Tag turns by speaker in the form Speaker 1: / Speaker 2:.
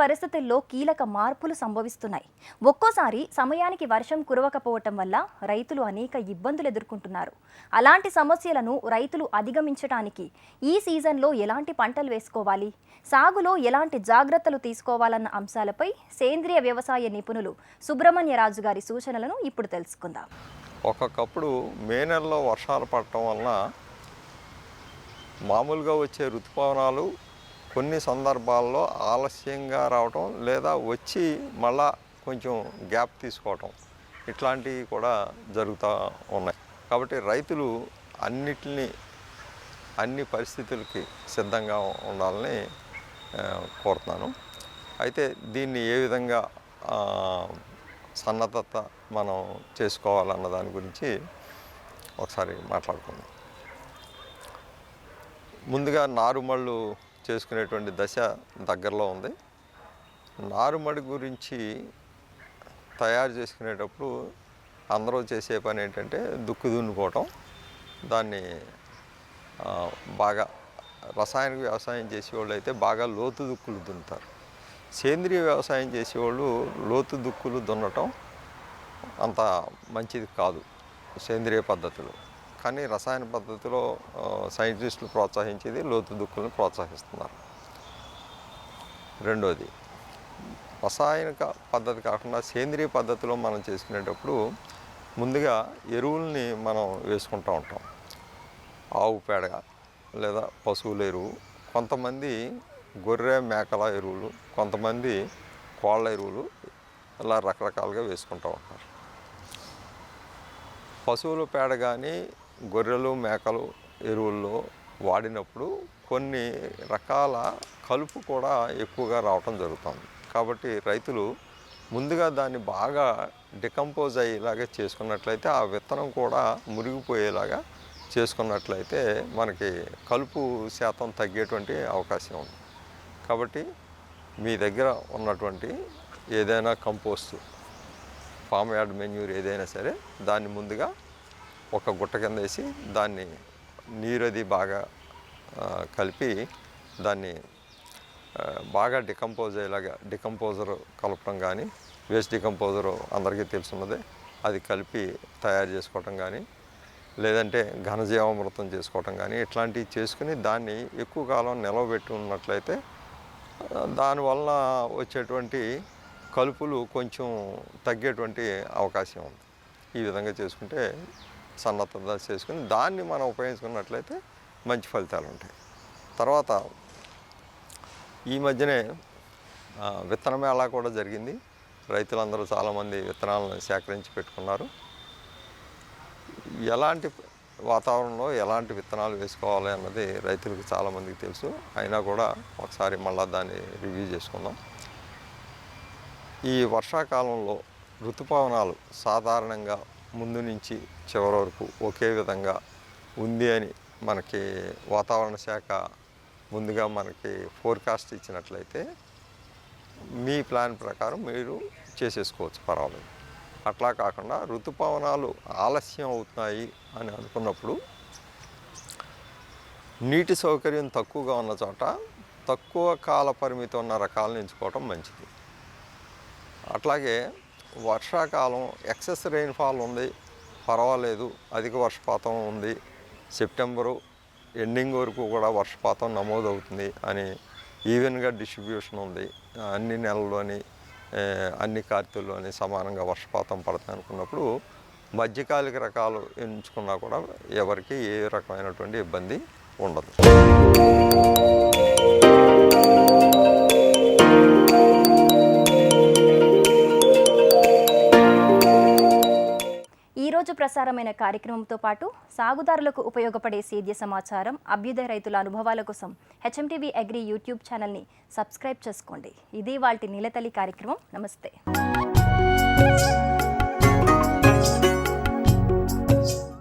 Speaker 1: పరిస్థితుల్లో కీలక మార్పులు సంభవిస్తున్నాయి. ఒక్కోసారి సమయానికి వర్షం కురవకపోవటం వల్ల రైతులు అనేక ఇబ్బందులు ఎదుర్కొంటున్నారు. అలాంటి సమస్యలను రైతులు అధిగమించడానికి ఈ సీజన్లో ఎలాంటి పంటలు వేసుకోవాలి? సాగులో ఎలాంటి జాగ్రత్తలు తీసుకోవాలన్న అంశాలపై సేంద్రియ వ్యవసాయ నిపుణులు సుబ్రహ్మణ్యరాజు గారి సూచనలను ఇప్పుడు తెలుసుకుందాం.
Speaker 2: ఒక్కొక్కప్పుడు మే నెలలో వర్షాలు పడటం వలన మామూలుగా వచ్చే ఋతుపవనాలు కొన్ని సందర్భాల్లో ఆలస్యంగా రావటం లేదా వచ్చి మళ్ళా కొంచెం గ్యాప్ తీసుకోవటం ఇట్లాంటివి కూడా జరుగుతూ ఉన్నాయి. కాబట్టి రైతులు అన్నిటిని అన్ని పరిస్థితులకి సిద్ధంగా ఉండాలని కోరుతున్నాను. అయితే దీన్ని ఏ విధంగా సన్నద్ధత మనం చేసుకోవాలన్న దాని గురించి ఒకసారి మాట్లాడుకుందాం. ముందుగా నారుమళ్ళు చేసుకునేటువంటి దశ దగ్గరలో ఉంది. నారుమడి గురించి తయారు చేసుకునేటప్పుడు అందరూ చేసే పని ఏంటంటే దుక్కు దున్నుకోవటం. దాన్ని బాగా రసాయనిక వ్యవసాయం చేసేవాళ్ళు అయితే బాగా లోతు దుక్కులు దున్నుతారు. సేంద్రియ వ్యవసాయం చేసేవాళ్ళు లోతు దుక్కులు దున్నటం అంత మంచిది కాదు. సేంద్రియ పద్ధతిలో. కానీ రసాయన పద్ధతిలో సైంటిస్టులు ప్రోత్సహించేది లోతు దుక్కులను ప్రోత్సహిస్తున్నారు. రెండోది రసాయనిక పద్ధతి కాకుండా సేంద్రియ పద్ధతిలో మనం చేసుకునేటప్పుడు ముందుగా ఎరువుల్ని మనం వేసుకుంటూ ఉంటాం. ఆవు పేడ లేదా పశువుల ఎరువు కొంతమంది గొర్రె మేకల ఎరువులు కొంతమంది కోళ్ళ ఎరువులు ఇలా రకరకాలుగా వేసుకుంటూ ఉంటారు. పశువుల పేడ కానీ గొర్రెలు మేకలు ఎరువుల్లో వాడినప్పుడు కొన్ని రకాల కలుపు కూడా ఎక్కువగా రావటం జరుగుతుంది. కాబట్టి రైతులు ముందుగా దాన్ని బాగా డికంపోజ్ అయ్యేలాగా చేసుకున్నట్లయితే ఆ విత్తనం కూడా మురిగిపోయేలాగా చేసుకున్నట్లయితే మనకి కలుపు శాతం తగ్గేటువంటి అవకాశం ఉంది. కాబట్టి మీ దగ్గర ఉన్నటువంటి ఏదైనా కంపోస్ట్ ఫామ్ యార్డ్ మెన్యూర్ ఏదైనా సరే దాన్ని ముందుగా ఒక గుట్ట కింద వేసి దాన్ని నీరు అది బాగా కలిపి దాన్ని బాగా డికంపోజ్ అయ్యేలాగా డికంపోజర్ కలపడం కానీ వేస్ట్ డికంపోజర్ అందరికీ తెలుసున్నదే. అది కలిపి తయారు చేసుకోవటం కానీ లేదంటే ఘనజీవామృతం చేసుకోవటం కానీ ఇట్లాంటివి చేసుకుని దాన్ని ఎక్కువ కాలం నిలవబెట్టి ఉన్నట్లయితే దానివల్ల వచ్చేటువంటి కలుపులు కొంచెం తగ్గేటువంటి అవకాశం ఉంది. ఈ విధంగా చేసుకుంటే సన్నద్ధత చేసుకుని దాన్ని మనం ఉపయోగించుకున్నట్లయితే మంచి ఫలితాలు ఉంటాయి. తర్వాత ఈ మధ్యనే విత్తన మేళా కూడా జరిగింది. రైతులందరూ చాలామంది విత్తనాలను సేకరించి పెట్టుకున్నారు. ఎలాంటి వాతావరణంలో ఎలాంటి విత్తనాలు వేసుకోవాలి అన్నది రైతులకు చాలామందికి తెలుసు. అయినా కూడా ఒకసారి మళ్ళీ దాన్ని రివ్యూ చేసుకుందాం. ఈ వర్షాకాలంలో ఋతుపవనాలు సాధారణంగా ముందు నుంచి చివరి వరకు ఒకే విధంగా ఉంది అని మనకి వాతావరణ శాఖ ముందుగా మనకి ఫోర్కాస్ట్ ఇచ్చినట్లయితే మీ ప్లాన్ ప్రకారం మీరు చేసేసుకోవచ్చు పర్వాలేదు. అట్లా కాకుండా ఋతుపవనాలు ఆలస్యం అవుతున్నాయి అని అనుకున్నప్పుడు నీటి సౌకర్యం తక్కువగా ఉన్న చోట తక్కువ కాల పరిమితి ఉన్న రకాలను ఎంచుకోవటం మంచిది. అట్లాగే వర్షాకాలం ఎక్సెస్ రెయిన్ఫాల్ ఉంది పర్వాలేదు అధిక వర్షపాతం ఉంది. సెప్టెంబరు ఎండింగ్ వరకు కూడా వర్షపాతం నమోదవుతుంది అని ఈవెన్గా డిస్ట్రిబ్యూషన్ ఉంది. అన్ని నెలల్లోని అన్ని కార్తీల్లోని సమానంగా వర్షపాతం పడుతుంది అనుకున్నప్పుడు మధ్యకాలిక రకాలు ఎంచుకున్నా కూడా ఎవరికి ఏ రకమైనటువంటి ఇబ్బంది ఉండదు.
Speaker 1: ఈరోజు రోజు ప్రసారమైన కార్యక్రమంతో పాటు సాగుదారులకు ఉపయోగపడే సేద్య సమాచారం అభ్యుదయ రైతుల అనుభవాల కోసం హెచ్ఎంటీవీ అగ్రి యూట్యూబ్ ఛానల్ని సబ్స్క్రైబ్ చేసుకోండి. ఇది వాటి నిలతల్లి కార్యక్రమం. నమస్తే.